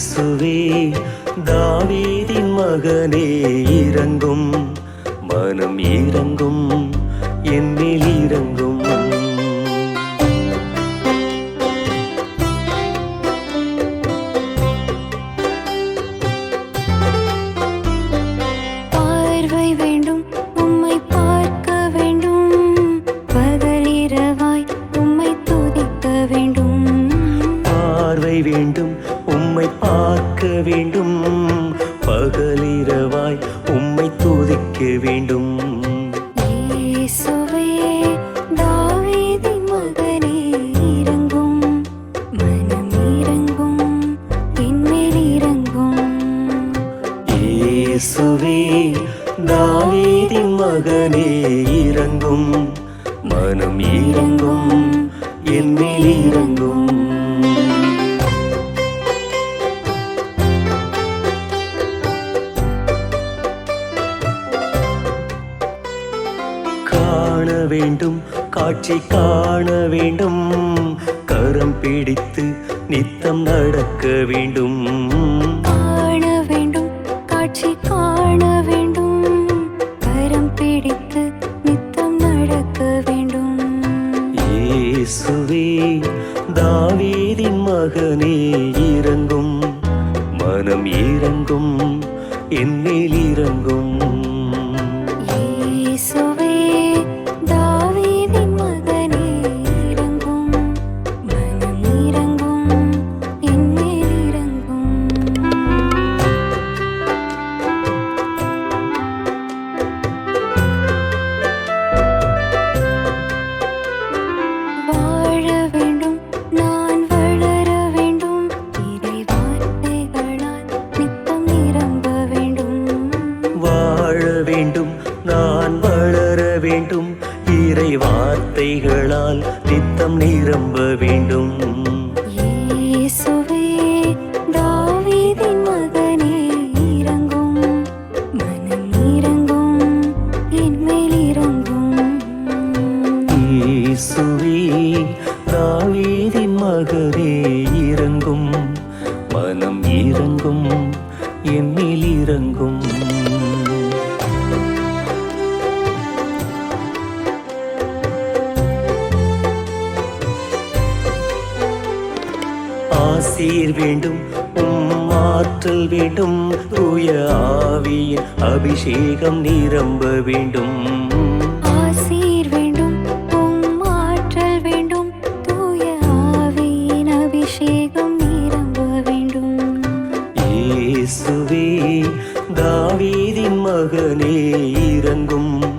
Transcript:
இயேசுவே தாவீதின் மகனே இறங்கும். மனம் இறங்கும் என்னில் இறங்கும். பார்வை வேண்டும் உம்மை பார்க்க வேண்டும். பகலிரவாய் உம்மை துதிக்க வேண்டும். பார்வை வேண்டும் உம்மை பார்க்க வேண்டும். பகலிரவாய் உம்மை துதிக்க வேண்டும். தாவீதின் மகனே இறங்கும். மனம் இறங்கும் தாவீதின் மகனே இறங்கும். காண வேண்டும் காட்சி காண வேண்டும் கரம் பிடித்து நித்தம் நடக்க வேண்டும். காண வேண்டும் காட்சி காண வேண்டும் கரம் பிடித்து நித்தம் நடக்க வேண்டும். இயேசுவே தாவீதின் மகனே இறங்கும் மனம் இறங்கும் என்னில் இறங்கும். வார்த்தைகளால் நித்தம் நிரம்ப வேண்டும். தாவீதின் மகனே இறங்கும். மனம் இறங்கும் என்மேல் இறங்கும். சீர் வேண்டும் உம் ஆற்றல் வேண்டும். தூய ஆவியின் அபிஷேகம் நிரம்ப வேண்டும். தாவீதின் மகனே இறங்கும்